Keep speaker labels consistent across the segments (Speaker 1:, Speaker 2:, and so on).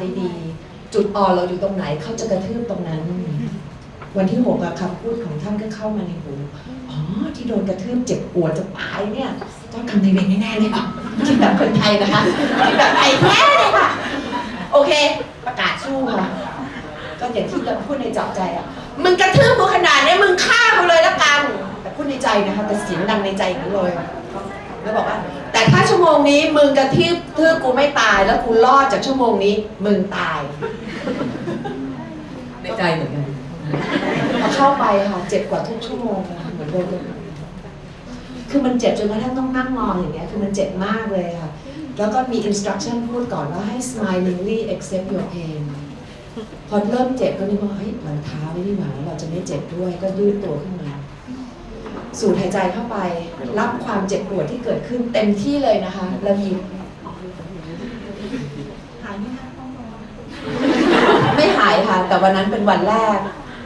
Speaker 1: ได้ดี จุดอ่อนเราอยู่ตรงไหนเขาจะกระทืบตรงนั้น วันที่หกคำพูดของท่านก็เข้ามาในหูอ๋อที่โดนกระทืบเจ็บปวดจะตายเนี่ยเจ้ากรรมนเวรแน่ๆเลยค่ะคิดแบบคนไทยนะคะคิดแบบไทยแท้เลยค่ะโอเค ประกาศสู้ค่ะก็อย่างที่เราพูดในจับใจอะมึงกระทืบกูขนาดนี้มึงฆ่ากูเลยละกันแต่พูดในใจนะคะแต่เสียงดังในใจอย่างนั้นเลย แล้วบอกว่า แต่ถ้าชั่วโมงนี้มึงกระทืบทืบกูไม่ตายแล้วกูรอดจากชั่วโมงนี้มึงตาย
Speaker 2: ในใจเหมือนกัน
Speaker 1: พอเข้าไปค่ะเจ็บกว่าทุกชั่วโมงเลยค่ะเหมือนโดนเลยคือมันเจ็บจนกระทั่งต้องนั่งนอนอย่างเงี้ยคือมันเจ็บมากเลยค่ะแล้วก็มี instruction พูดก่อนว่าให้ smilingly accept your pain พอเริ่มเจ็บก็นึกว่าเฮ้ยมันเท้าไม่ได้หว่าเราจะไม่เจ็บด้วยก็ยืดตัวขึ้นมา สูดหายใจเข้าไป รับความเจ็บปวดที่เกิดขึ้นเต็มที่เลยนะคะแล้วยิ้ม
Speaker 3: หายไหมคะต้องรอ
Speaker 1: ไม่หายค่ะ แต่วันนั้นเป็นวันแรก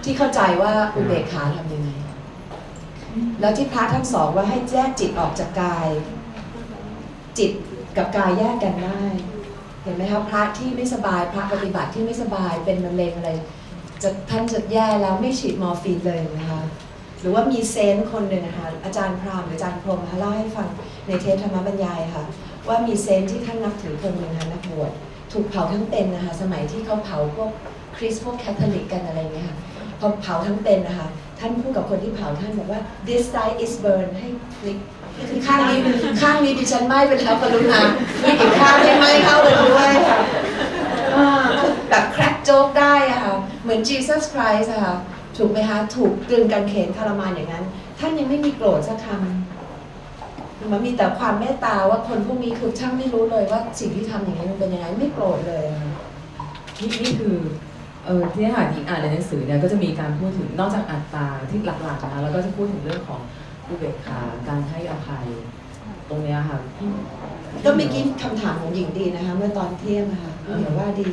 Speaker 1: ที่เข้าใจว่าอุเบกขาทำยังไง แล้วที่พระท่านสอนว่าให้แยกจิตออกจากกาย จิตกับกายแยกกันได้เห็นไหมคะพระที่ไม่สบายพระปฏิบัติที่ไม่สบายเป็นมะเร็งอะไรจะท่านจะแย่แล้วไม่ฉีดมอร์ฟีนเลยนะคะ หรือว่ามีเซนต์คนหนึ่งนะคะอาจารย์พรามหรืออาจารย์พรมนะคะเล่าให้ฟังในเทปธรรมบรรยายค่ะ ว่ามีเซนต์ที่ท่านนับถือคนหนึ่งนะคะนักบวชถูกเผาทั้งเป็นนะคะสมัยที่เขาเผาพวกคริสต์พวกแคทอลิกกันอะไรเงี้ยค่ะพอเผาทั้งเป็นนะคะท่านพูดกับคนที่เผาท่านบอกว่า this side is burn ให้คลิกข้างนี้ข้างนี้ดิฉันไหม้ไปแล้วกรุณาอีกข้างให้ไหม้เข้าไปด้วยค่ะแบบแครกโจ๊กได้อะค่ะเหมือน Jesus Christ อะค่ะ ถูกไหมคะถูกตรึงกางเขนทรมานอย่างนั้น ท่านยังไม่มีโกรธสักคำมันมีแต่ความเมตตาว่าคนพวกนี้คือช่างไม่รู้เลยว่าสิ่งที่ทำอย่างนี้มันเป็นยังไงไม่โกรธเลยอะค่ะ
Speaker 2: นี่นี่คือเออที่หาหญิงอ่านในหนังสือเนี่ยก็จะมีการพูดถึงนอกจากอัตตาที่หลักๆนะแล้วก็จะพูดถึงเรื่องของอุเบกขาการให้อภัย ตรงเนี้ยค่ะพี่
Speaker 1: ก็เมื่อกี้คำถามของหญิงดีนะคะ เมื่อตอนเที่ยงนะคะเดี๋ยวว่าดี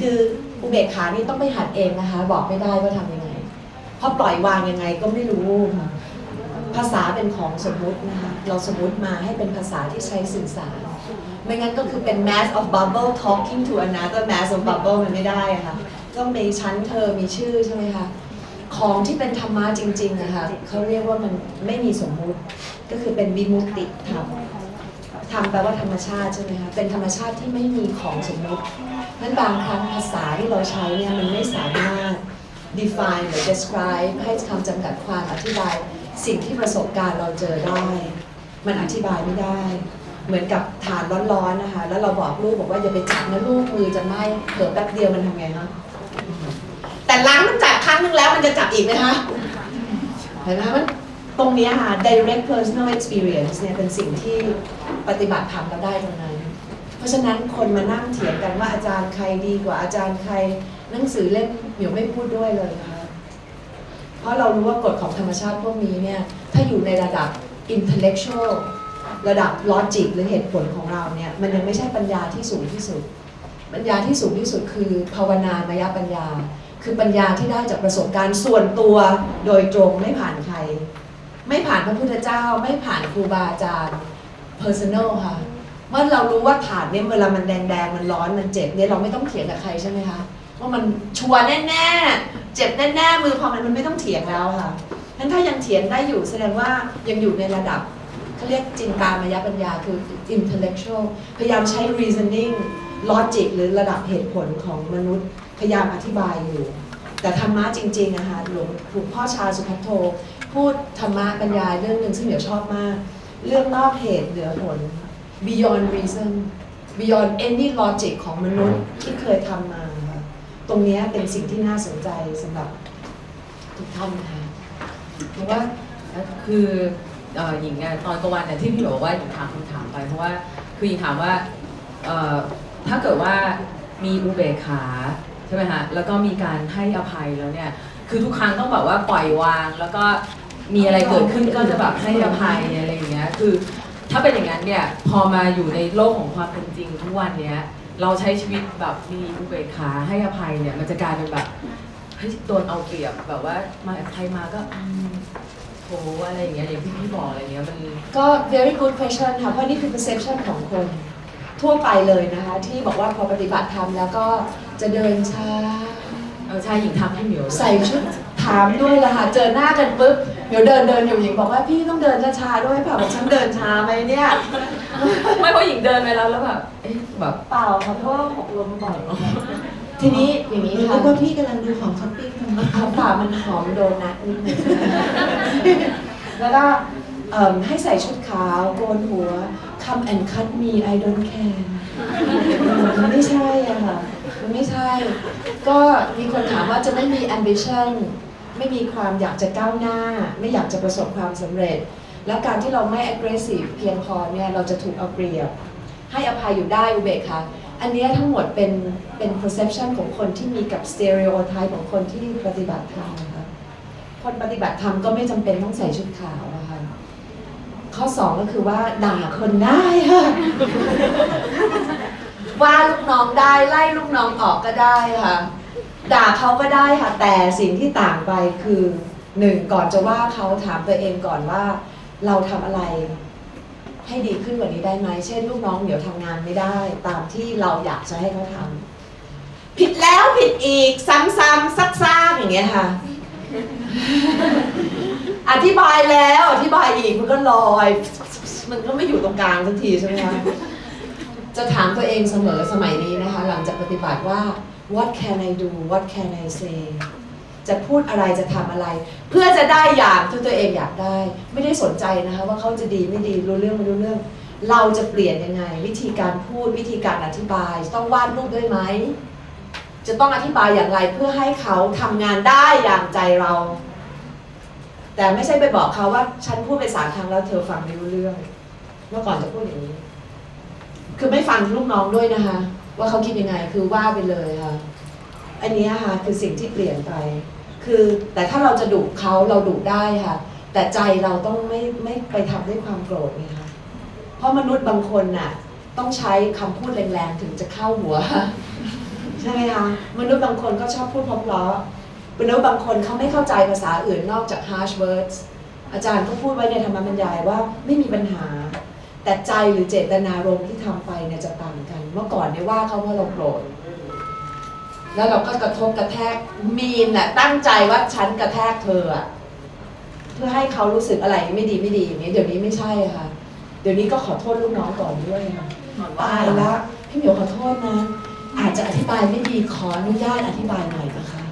Speaker 1: คืออุเบกขานี่ต้องไปหัดเองนะคะ บอกไม่ได้ว่าทำยังไง เพราะปล่อยวางยังไงก็ไม่รู้ค่ะภาษาเป็นของสมมุตินะคะเราสมมุติมาให้เป็นภาษาที่ใช้สื่อสาร ไม่งั้นก็คือเป็น mass of bubble talking to another mass of bubble มันไม่ได้อะค่ะต้องมีชั้นเธอมีชื่อใช่ไหมคะของที่เป็นธรรมะจริงๆนะคะเขาเรียกว่ามันไม่มีสมมุติ ก็คือเป็นวิมุตติธรรมธรรมแปลว่าธรรมชาติใช่ไหมคะเป็นธรรมชาติที่ไม่มีของสมมุตินั้นบางครั้งภาษาที่เราใช้เนี่ยมันไม่สามารถ define หรือ describe ให้คำจำกัดความอธิบาย สิ่งที่ประสบการณ์เราเจอได้ มันอธิบายไม่ได้ เหมือนกับฐานร้อนๆนะคะ แล้วเราบอกลูกบอกว่าอย่าไปจับนะลูกมือจะไหม้เผลอแป๊บเดียวมันทำไงคะแต่ล้างมันจับครั้งนึงแล้วมันจะจับอีกไหมคะเห็นไหมมันตรงนี้ค่ะ direct personal experience เนี่ยเป็นสิ่งที่ปฏิบัติธรรมเราได้ตรงนั้น เพราะฉะนั้นคนมานั่งเถียงกันว่าอาจารย์ใครดีกว่าอาจารย์ใครหนังสือเล่มเหมียวไม่พูดด้วยเลยนะคะเพราะเรารู้ว่ากฎของธรรมชาติพวกนี้เนี่ยถ้าอยู่ในระดับ intellectual ระดับ logic หรือเหตุผลของเราเนี่ยมันยังไม่ใช่ปัญญาที่สูงที่สุด ปัญญาที่สูงที่สุดคือภาวนามยปัญญา คือปัญญาที่ได้จากประสบการณ์ส่วนตัวโดยตรงไม่ผ่านใคร ไม่ผ่านพระพุทธเจ้า ไม่ผ่านครูบาอาจารย์ personal ค่ะ เมื่อเรารู้ว่าฐานเนี่ยเวลามันแดงๆมันร้อนมันเจ็บเนี่ยเราไม่ต้องเถียงกับใครใช่ไหมคะว่ามันชัวร์แน่ๆเจ็บแน่ๆมือพอมันมันไม่ต้องเถียงแล้วค่ะงั้นถ้ายังเถียงได้อยู่แสดงว่ายังอยู่ในระดับเขาเรียกจินตามายปัญญาคือ intellectual พยายามใช้ reasoning logic หรือระดับเหตุผลของมนุษย์ พยายามอธิบายอยู่ แต่ธรรมะจริงๆนะคะหลวงหลวงพ่อชาสุพัทโท พูดธรรมะบรรยายเรื่องหนึ่งซึ่งเดี๋ยวชอบมาก เรื่องนอกเหตุเหนือผล beyond reason beyond any logic ของมนุษย์ที่เคยทำมาค่ะตรงเนี้ยเป็นสิ่งที่น่าสนใจสำหรับทุกท่านค่ะ
Speaker 2: เพราะว่าคือเอ่อหญิงเนี่ยตอนกลางวันเนี่ยที่พี่บอกว่าหญิงถามคำถามไปเพราะว่าคือหญิงถามว่าเอ่อถ้าเกิดว่ามีอุเบกขาใช่ไหมฮะแล้วก็มีการให้อภัยแล้วเนี่ยคือทุกครั้งต้องแบบว่าปล่อยวางแล้วก็มีอะไรเกิดขึ้นก็จะแบบให้อภัยอะไรอย่างเงี้ยคือถ้าเป็นอย่างนั้นเนี่ยพอมาอยู่ในโลกของความเป็นจริงทุกวันเนี้ยเราใช้ชีวิตแบบมีอุเบกขาให้อภัยเนี่ยมันจะกลายเป็นแบบเฮ้ยโดนเอาเปรียบแบบว่ามาใครมาก็อืมโหอะไรอย่างเงี้ยอย่างที่พี่บอกอะไรเงี้ยมัน
Speaker 1: ก็ very good question ค่ะ เพราะนี่คือ perception ของคนทั่วไปเลยนะคะ ที่บอกว่าพอปฏิบัติธรรมแล้วก็จะเดินช้า
Speaker 2: เออใช่หญิงทำให้เหมียวด้วย
Speaker 1: ใส่ชุดถามด้วยละค่ะ เจอหน้ากันปุ๊บ เดี๋ยวเดินเดินอยู่หญิงบอกว่าพี่ต้องเดินช้าๆด้วยเปล่าบอกฉันเดินช้าไหมเนี่ย
Speaker 2: ไม่เพราะหญิงเดินไปแล้วแล้วแบบเอ๊ะแบบ
Speaker 1: เปล่าค่ะเพราะว่าหกล้มบ่อยทีนี้อย่างนี้
Speaker 3: นึ
Speaker 1: ค่ะ
Speaker 3: กว่าพี่กำลังดูของช้อปปิ้งอยู่
Speaker 1: เอาฝ่ามันหอมโดนัทนิดนึงแล้วก็เอิ่มให้ใส่ชุดขาวโกนหัว come and cut me I don't care มันไม่ใช่อะค่ะ มันไม่ใช่ ก็มีคนถามว่าจะไม่มี ambition ไม่มีความอยากจะก้าวหน้า ไม่อยากจะประสบความสำเร็จ และการที่เราไม่ aggressive เพียงพอเนี่ยเราจะถูกเอาเปรียบ ให้อภัยอยู่ได้อุเบกคะอันเนี้ยทั้งหมดเป็นเป็น perception ของคนที่มีกับ stereotype ของคนที่ปฏิบัติธรรมนะคะคนปฏิบัติธรรมก็ไม่จำเป็นต้องใส่ชุดขาวนะคะข้อสองก็คือว่าด่าคนได้ค่ะว่าลูกน้องได้ไล่ลูกน้องออกก็ได้ค่ะ ด่าเขาก็ได้ค่ะ แต่สิ่งที่ต่างไปคือหนึ่งก่อนจะว่าเขาถามตัวเองก่อนว่า เราทำอะไร ให้ดีขึ้นกว่านี้ได้ไหมเช่น ลูกน้องเดี๋ยวทำงานไม่ได้ ตามที่เราอยากจะให้เขาทำผิดแล้วผิดอีกซ้ำๆซักๆอย่างเงี้ยค่ะ อธิบายแล้วอธิบายอีกมันก็ลอย มันก็ไม่อยู่ตรงกลางสักทีใช่ไหมคะ จะถามตัวเองเสมอสมัยนี้นะคะ หลังจากปฏิบัติว่า what can I do what can I say จะพูดอะไรจะทำอะไร เพื่อจะได้อย่างที่ตัวเองอยากได้ ไม่ได้สนใจนะคะว่าเขาจะดีไม่ดีรู้เรื่องไม่รู้เรื่อง เราจะเปลี่ยนยังไง วิธีการพูดวิธีการอธิบาย ต้องวาดรูปด้วยไหมจะต้องอธิบายอย่างไรเพื่อให้เขาทำงานได้อย่างใจเรา แต่ไม่ใช่ไปบอกเขาว่าฉันพูดไปสามครั้งแล้วเธอฟังไม่รู้เรื่อง เมื่อก่อนจะพูดอย่างนี้ คือไม่ฟังลูกน้องด้วยนะคะ ว่าเขาคิดยังไงคือว่าไปเลยค่ะ อันนี้ค่ะคือสิ่งที่เปลี่ยนไป คือแต่ถ้าเราจะดุเขาเราดุได้ค่ะ แต่ใจเราต้องไม่ไม่ไปทำด้วยความโกรธไงคะเพราะมนุษย์บางคนน่ะ ต้องใช้คำพูดแรงๆถึงจะเข้าหัว ใช่ไหมคะมนุษย์บางคนก็ชอบพูดเพราะๆมนุษย์บางคนเขาไม่เข้าใจภาษาอื่นนอกจาก harsh words อาจารย์ก็พูดไว้ในธรรมบรรยายว่าไม่มีปัญหา แต่ใจหรือเจตนารมณ์ที่ทำไปเนี่ยจะต่างกัน เมื่อก่อนเนี่ยว่าเขาเพราะเราโกรธแล้วเราก็กระทบกระแทกมีนน่ะตั้งใจว่าฉันกระแทกเธออะเพื่อให้เขารู้สึกอะไรไม่ดีไม่ดีอย่างนี้เดี๋ยวนี้ไม่ใช่ค่ะ เดี๋ยวนี้ก็ขอโทษลูกน้องก่อนด้วยค่ะตายละพี่เหมียวขอโทษนะ อาจจะอธิบายไม่ดีขออนุญาตอธิบายหน่อยนะคะ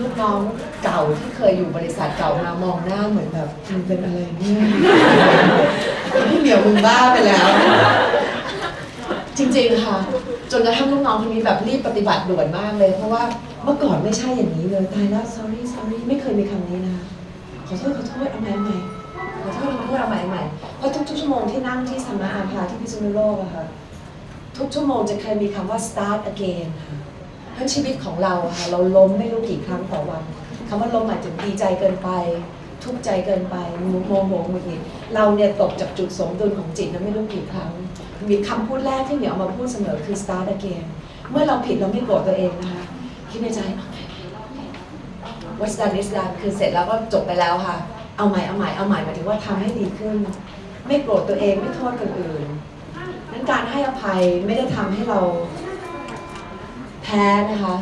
Speaker 1: ลูกน้อง เก่าที่เคยอยู่บริษัทเก่ามามองหน้าเหมือนแบบมึงเป็นอะไรเนี่ยพี่เหมียวมึงบ้าไปแล้ว จริงๆค่ะ จนกระทั่งลูกน้องคนนี้แบบรีบปฏิบัติด่วนมากเลย เพราะว่าเมื่อก่อนไม่ใช่อย่างนี้เลยตายแล้ว sorry sorry ไม่เคยมีคำนี้นะขอโทษขอโทษเอาใหม่เอาใหม่ขอโทษขอโทษเอาใหม่เอาใหม่เพราะทุกๆชั่วโมงที่นั่งที่สมมาอาภาที่พิษณุโลกอะค่ะทุกชั่วโมงจะเคยมีคำว่า start again ค่ะเพราะชีวิตของเราอะค่ะเราล้มไม่รู้กี่ครั้งต่อวัน คำว่าล้มหมายถึงดีใจเกินไป ทุกข์ใจเกินไปโมโหหงุดหงิดเราเนี่ยตกจากจุดสมดุลของจิตนะไม่รู้กี่ครั้ง มีคำพูดแรกที่เหมียวเอามาพูดเสมอคือ start again เมื่อเราผิดเราไม่โกรธตัวเองนะคะคิดในใจ what's done is done คือเสร็จแล้วก็จบไปแล้วค่ะ เอาใหม่เอาใหม่เอาใหม่หมายถึงว่าทำให้ดีขึ้น ไม่โกรธตัวเองไม่โทษคนอื่นนั้นการให้อภัยไม่ได้ทำให้เราแพ้นะคะ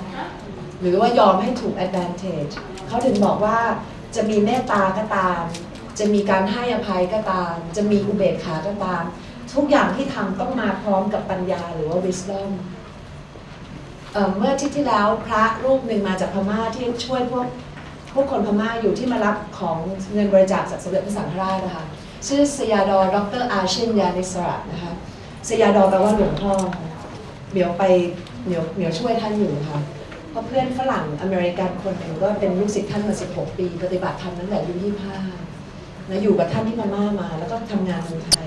Speaker 1: หรือว่ายอมให้ถูก advantage เขาถึงบอกว่าจะมีเมตตาก็ตาม จะมีการให้อภัยก็ตาม จะมีอุเบกขาก็ตาม ทุกอย่างที่ทำต้องมาพร้อมกับปัญญาหรือว่า wisdom เเมื่ออาทิตย์ที่แล้วพระรูปหนึ่งมาจากพม่าที่ช่วยพวกพวกคนพม่าอยู่ที่มารับของเงินบริจาคจากสมเด็จพระสังฆราชนะคะชื่อสยาดอดรอาเชนยานิสระนะคะสยาดอแปลว่าหลวงพ่อเหมียวไปเหมียวเหมียวช่วยท่านอยู่ค่ะ ราะเพื่อนฝรั่งอเมริกันคนหนึ่งก็เป็นลูกศิษย์ท่านมา 16 ปี ปฏิบัติธรรมตั้งแต่อายุ25นะอยู่กับท่านที่มาม่ามา แล้วก็ทำงานเมืองไท